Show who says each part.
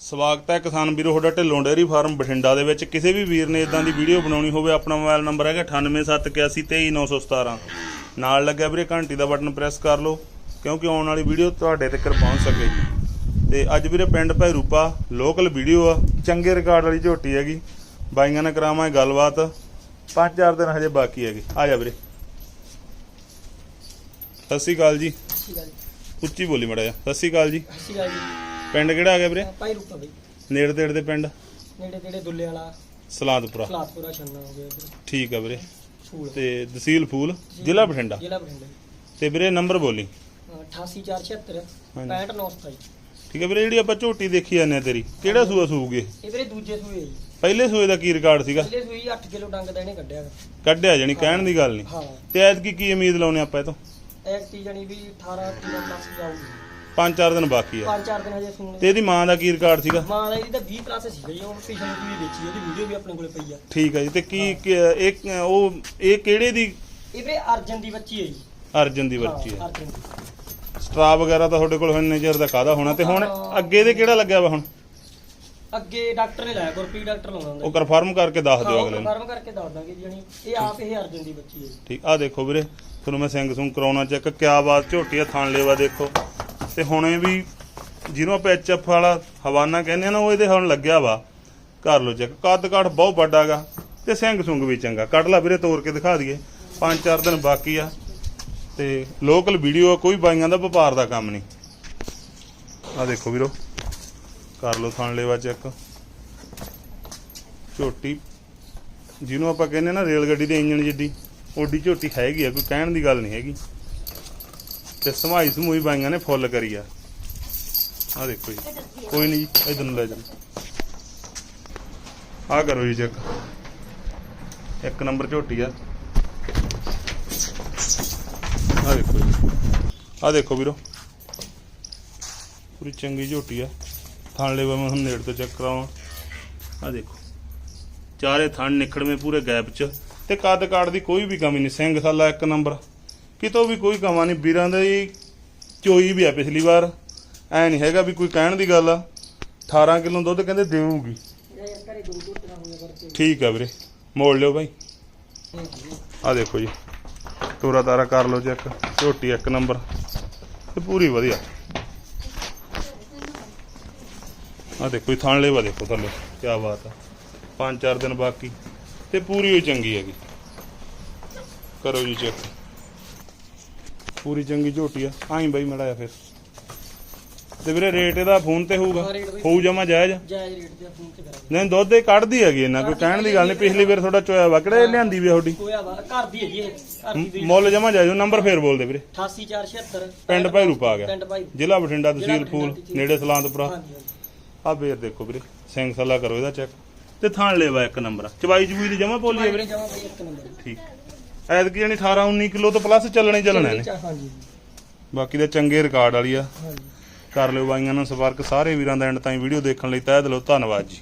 Speaker 1: ਸਵਾਗਤ ਹੈ ਕਿਸਾਨ ਵੀਰੋ ਤੁਹਾਡਾ ਢਿੱਲੋਂ ਡੇਅਰੀ ਫਾਰਮ ਬਠਿੰਡਾ ਦੇ ਵਿੱਚ। ਕਿਸੇ ਵੀ ਵੀਰ ਨੇ ਇਦਾਂ ਦੀ ਵੀਡੀਓ ਬਣਾਉਣੀ ਹੋਵੇ ਆਪਣਾ ਮੋਬਾਈਲ ਨੰਬਰ ਹੈਗਾ 9871823917 ਨਾਲ ਲੱਗਿਆ ਵੀਰੇ ਘੰਟੀ ਦਾ ਬਟਨ ਪ੍ਰੈਸ ਕਰ ਲਓ ਕਿਉਂਕਿ ਆਉਣ ਵਾਲੀ ਵੀਡੀਓ ਤੁਹਾਡੇ ਤੱਕ ਪਹੁੰਚ ਸਕੇ। ਤੇ ਅੱਜ ਵੀਰੇ ਪਿੰਡ ਭੈਰੂਪਾ ਲੋਕਲ ਵੀਡੀਓ ਆ ਚੰਗੇ ਰਿਕਾਰਡ ਵਾਲੀ ਝੋਟੀ ਹੈਗੀ। ਬਾਈਆਂ ਨਾਲ ਕਰਾਵਾਂਗੇ ਗੱਲਬਾਤ। ਪੰਜ ਚਾਰ ਦਿਨ ਹਜੇ ਬਾਕੀ ਹੈਗੇ। ਆ ਜਾ ਵੀਰੇ। ਸਤਿ ਸ਼੍ਰੀ ਅਕਾਲ ਜੀ। ਉੱਚੀ ਬੋਲੀ ਮੜਾ ਜਾ ਸਤਿ ਸ਼੍ਰੀ ਅਕਾਲ ਜੀ।
Speaker 2: ਠੀਕ ਆ ਜੀ।
Speaker 1: ਪਿੰਡ ਕਿਹੜਾ ਆ ਗਿਆ ਵੀਰੇ?
Speaker 2: ਭਾਈ ਰੁਕਾ ਬਈ।
Speaker 1: ਨੇੜੇ ਤੇੜੇ ਦੇ ਪਿੰਡ?
Speaker 2: ਨੇੜੇ ਤੇੜੇ ਦੁੱਲੇ ਵਾਲਾ।
Speaker 1: ਸਲਾਦਪੁਰਾ।
Speaker 2: ਖਲਾਸਪੁਰਾ ਛੰਨਾ ਹੋ ਗਿਆ ਇੱਧਰ
Speaker 1: ਠੀਕ ਆ ਵੀਰੇ।
Speaker 2: ਫੂਲ।
Speaker 1: ਤੇ ਤਹਿਸੀਲ ਫੂਲ ਜ਼ਿਲ੍ਹਾ ਬਠਿੰਡਾ?
Speaker 2: ਜ਼ਿਲ੍ਹਾ ਬਠਿੰਡਾ
Speaker 1: ਤੇ ਵੀਰੇ ਨੰਬਰ ਬੋਲੀ।
Speaker 2: 88476
Speaker 1: ਹਾਂਜੀ।
Speaker 2: 6597
Speaker 1: ਠੀਕ ਹੈ ਵੀਰੇ ਜਿਹੜੀ ਆਪਾਂ ਝੋਟੀ ਦੇਖੀ ਜਾਂਦੇ ਆ ਤੇਰੀ ਕਿਹੜਾ ਸੂਆ ਸੂਗੇ
Speaker 2: ਇਹ ਵੀਰੇ ਦੂਜੇ ਸੂਏ ਜੀ।
Speaker 1: ਪਹਿਲੇ ਸੂਏ ਦਾ ਕੀ ਰਿਕਾਰਡ ਸੀਗਾ?
Speaker 2: ਪਹਿਲੇ ਸੂਈ 8 ਕਿਲੋ ਡੰਗ ਦਾ ਇਹਨੇ ਕੱਢਿਆ।
Speaker 1: ਕੱਢਿਆ ਜਾਣੀ ਕਹਿਣ ਦੀ ਗੱਲ ਨਹੀਂ।
Speaker 2: ਹਾਂ।
Speaker 1: ਤੇ ਐਤਕੀ ਕੀ ਉਮੀਦ ਲਾਉਣੇ ਆਪਾਂ ਇਹ ਤੋਂ?
Speaker 2: ਇੱਕ ਤੀ ਜਣੀ ਵੀ 18 ਕਿਲੋ ਪਲੱਸ ਜਾਊਗੀ।
Speaker 1: ਪੰਜ ਚਾਰ ਦਿਨ ਬਾਕੀ ਆ।
Speaker 2: ਪੰਜ ਚਾਰ ਦਿਨ ਹਜੇ ਸੁਣ
Speaker 1: ਤੇ ਇਹਦੀ ਮਾਂ ਦਾ ਕੀ ਰਿਕਾਰਡ ਸੀਗਾ?
Speaker 2: ਮਾਂ ਦਾ ਇਹਦੀ ਤਾਂ 20 ਪਲੱਸ ਸੀਗਾ ਜੀ ਉਹ ਪਿਛਲੇ ਸੂਈ ਵੇਚੀ ਉਹਦੀ ਵੀਡੀਓ ਵੀ ਆਪਣੇ ਕੋਲੇ ਪਈ ਆ।
Speaker 1: ਠੀਕ ਹੈ ਜੀ ਤੇ ਕੀ ਕੀ- ਇਹ ਉਹ ਇਹ ਕਿਹੜੇ ਦੀ?
Speaker 2: ਇਹ ਵੀਰੇ ਅਰਜਨ ਦੀ ਬੱਚੀ ਹੈ ਜੀ।
Speaker 1: ਅਰਜਨ ਦੀ ਬੱਚੀ
Speaker 2: ਹਾਂ,
Speaker 1: ਹੈ
Speaker 2: ਅਰਜਨ ਦੀ।
Speaker 1: ਸਟਰਾ ਵਗੈਰਾ ਤਾਂ ਤੁਹਾਡੇ ਕੋਲ ਹੁਣ ਚਿਰ ਦਾ ਕਾਦਾ ਹੋਣਾ? ਤੇ ਹੁਣ। ਅੱਗੇ ਦੇ ਕਿਹੜਾ ਲੱਗਿਆ ਵਾ ਹੁਣ?
Speaker 2: ਅੱਗੇ ਡਾਕਟਰ ਨੇ ਲਾਇਆ ਗੁਰਪ੍ਰੀਤ ਡਾਕਟਰ ਲਾਉਂਦਾ ਹੁੰਦਾ
Speaker 1: ਉਹ ਕਨਫਰਮ ਕਰਕੇ ਦੱਸ ਦਿਓ ਅਗਲੇ ਨੂੰ।
Speaker 2: ਕਨਫਰਮ ਕਰਕੇ ਦੱਸ ਦਾਂਗੇ ਜੀ ਜਣੀ ਇਹ ਆਪ ਇਹ ਅਰਜਨ ਦੀ ਬੱਚੀ ਹੈ ਜੀ।
Speaker 1: ਠੀਕ ਆ ਦੇਖੋ ਵੀਰੇ ਤੁਹਾਨੂੰ ਮੈਂ ਸਿੰਘ ਸੁੰਗ ਕਰਾਉਣਾ ਚੈੱਕ ਕਿਆ ਬਾਤ ਝੋਟੀ ਆ ਥਣ ਲੇਵਾ ਦੇਖੋ। ਤੇ ਹੁਣੇ ਵੀ ਜਿਹਨੂੰ ਆਪਾਂ ਐਚਐਫ ਵਾਲਾ ਹਵਾਨਾ ਕਹਿੰਦੇ ਆ ਨਾ, ਉਹ ਇਹਦੇ ਹੁਣ ਲੱਗਿਆ ਵਾ। ਕਰ ਲਓ ਚੈੱਕ ਕੱਦ ਕਾਠ ਬਹੁਤ ਵੱਡਾਗਾ ਤੇ ਸਿੰਘ ਸੁੰਗ ਵੀ ਚੰਗਾ। ਕੱਢ ਲਾ ਵੀਰੇ ਤੋੜ ਕੇ ਦਿਖਾ ਦਈਏ। ਪੰਜ ਚਾਰ ਦਿਨ ਬਾਕੀ ਆ। ਤੇ ਲੋਕਲ ਵੀਡੀਓ ਆ, ਕੋਈ ਬਾਈਆਂ ਦਾ ਵਪਾਰ ਦਾ ਕੰਮ ਨਹੀਂ। ਆ ਦੇਖੋ ਵੀਰੋ। ਕਰ ਲਓ ਥਣ ਲੇਵਾ ਚੈੱਕ ਝੋਟੀ, ਜਿਹਨੂੰ ਆਪਾਂ ਕਹਿੰਦੇ ਨਾ ਰੇਲ ਗੱਡੀ ਦੇ ਇੰਜਣ ਜਿੱਡੀ ਓਡੀ ਝੋਟੀ ਹੈਗੀ ਆ, ਕੋਈ ਕਹਿਣ ਦੀ ਗੱਲ ਨਹੀਂ ਹੈਗੀ। ਤੇ ਸਮਾਈ ਸਮੂਈ ਬਾਈਆਂ ਨੇ ਫੁੱਲ ਕਰੀ ਆ। ਆ ਦੇਖੋ ਜੀ, ਕੋਈ ਨਹੀਂ ਜੀ, ਇਧਰ ਨੂੰ ਲੈ ਜਾਓ। ਆ ਕਰੋ ਜੀ ਚੈੱਕ ਇੱਕ ਨੰਬਰ ਝੋਟੀ ਆ। ਆ ਦੇਖੋ ਜੀ। ਆ ਦੇਖੋ ਵੀਰੋ। ਪੂਰੀ ਚੰਗੀ ਝੋਟੀ ਆ। ਥਣ ਲੈਵਾ ਮੈਂ ਹੁਣ ਨੇੜ ਤੋਂ ਚੈੱਕ ਕਰਾਵਾਂ ਆ ਦੇਖੋ। ਚਾਰੇ ਥਣ ਨਿਕੜਵੇਂ ਪੂਰੇ ਗੈਪ ਚ। ਤੇ ਕੱਦ ਕਾੜ ਦੀ ਕੋਈ ਵੀ ਕਮੀ ਨਹੀਂ ਸਿੰਘ ਸਾਲਾ ਇੱਕ ਨੰਬਰ। ਕਿਤੋਂ ਵੀ ਕੋਈ ਕਮਾ ਨਹੀਂ, ਵੀਰਾਂ ਦਾ ਦੀ ਚੋਈ ਵੀ ਆ ਪਿਛਲੀ ਵਾਰ। ਐ ਨਹੀਂ ਹੈਗਾ ਵੀ ਕੋਈ ਕਹਿਣ ਦੀ ਗੱਲ ਆ। 18 ਕਿਲੋ ਦੁੱਧ ਕਹਿੰਦੇ ਦੇਊਗੀ। ਠੀਕ ਆ ਵੀਰੇ, ਮੋੜ ਲਿਓ ਬਾਈ। ਆ ਦੇਖੋ ਜੀ, ਤੋਰਾ ਤਾਰਾ ਕਰ ਲਓ ਚੈੱਕ ਝੋਟੀ ਇੱਕ ਨੰਬਰ ਤੇ ਪੂਰੀ ਵਧੀਆ। ਆ ਦੇਖੋ ਜੀ ਥਣ ਲੈਵਾ ਦੇਖੋ ਥੱਲੇ ਕੀ ਬਾਤ ਆ। ਪੰਜ ਚਾਰ ਦਿਨ ਬਾਕੀ, ਤੇ ਪੂਰੀ ਹੋਈ ਚੰਗੀ ਹੈਗੀ। ਕਰੋ ਜੀ ਚੈੱਕ ਪੂਰੀ ਚੰਗੀ ਝੋਟੀ ਆ। ਆਈ ਬਾਈ ਮੜਾਇਆ ਫਿਰ। ਤੇ ਵੀਰੇ ਰੇਟ ਇਹਦਾ ਫੋਨ ਤੇ ਹੋਊਗਾ।
Speaker 2: ਹਾਂ, ਰੇਟ ਬਈ।
Speaker 1: ਹੋਊ ਜਮਾ ਜਾਇਜ਼।
Speaker 2: ਜਾਇਜ਼ ਰੇਟ ਤੇ ਫੋਨ ਤੇ ਕਰਾਂਗੇ।
Speaker 1: ਨਹੀਂ ਦੁੱਧ ਇਹ ਕੱਢਦੀ ਹੈਗੀ ਇਹਨਾਂ ਕੋਈ ਕਹਿਣ ਦੀ ਗੱਲ ਨਹੀਂ ਪਿਛਲੀ ਵਾਰ ਤੁਹਾਡਾ ਚੋਇਆ ਵਕੜਾ ਇਹ ਲਿਆਂਦੀ ਵੀ ਆ ਤੁਹਾਡੀ?
Speaker 2: ਕੋਇਆ ਵਾ ਘਰ ਦੀ ਹੈ ਜੀ ਇਹ ਘਰ ਦੀ breed।
Speaker 1: ਮੁੱਲ ਜਮਾ ਜਾਇਓ ਨੰਬਰ ਫੇਰ ਬੋਲ ਦੇ ਵੀਰੇ
Speaker 2: 88476
Speaker 1: ਪਿੰਡ ਭੈਰੂਪਾ ਆ ਗਿਆ।
Speaker 2: ਪਿੰਡ ਭਾਈ।
Speaker 1: ਜ਼ਿਲ੍ਹਾ ਬਠਿੰਡਾ ਤਹਿਸੀਲ ਫੂਲ ਨੇੜੇ ਸਲਾਂਤਪੁਰਾ
Speaker 2: ਹਾਂਜੀ ਹਾਂਜੀ।
Speaker 1: ਆ ਫੇਰ ਦੇਖੋ ਵੀਰੇ ਸਿੰਘ ਸੱਲਾ ਕਰੋ ਇਹਦਾ ਚੈੱਕ। ਤੇ ਥਾਣ ਲੈਵਾ ਇੱਕ ਨੰਬਰ ਆ। ਚਵਾਈ ਚਵੂਈ ਦੀ ਜਮਾ ਬੋਲੀ ਆ ਵੀਰੇ?
Speaker 2: ਜਮਾ ਭਾਈ ਇੱਕ ਨੰਬਰ।
Speaker 1: ਠੀਕ। ਐਤਕੀ ਜਾਨੀ 18 19 ਕਿਲੋ ਤੋਂ ਪਲੱਸ ਚੱਲਣੇ ਚੱਲਣੇ ਨੇ।
Speaker 2: ਹਾਂਜੀ।
Speaker 1: ਬਾਕੀ ਦੇ ਚੰਗੇ ਰਿਕਾਰਡ ਵਾਲੀ ਆ।
Speaker 2: ਹਾਂਜੀ।
Speaker 1: ਕਰ ਲਿਓ ਬਾਈਆਂ ਨਾਲ ਸੰਪਰਕ ਸਾਰੇ ਵੀਰਾਂ ਦਾ ਐਂਡ ਤਾਈਂ ਵੀਡੀਓ ਦੇਖਣ ਲਈ ਤਹਿ ਦਿਲੋਂ ਧੰਨਵਾਦ ਜੀ।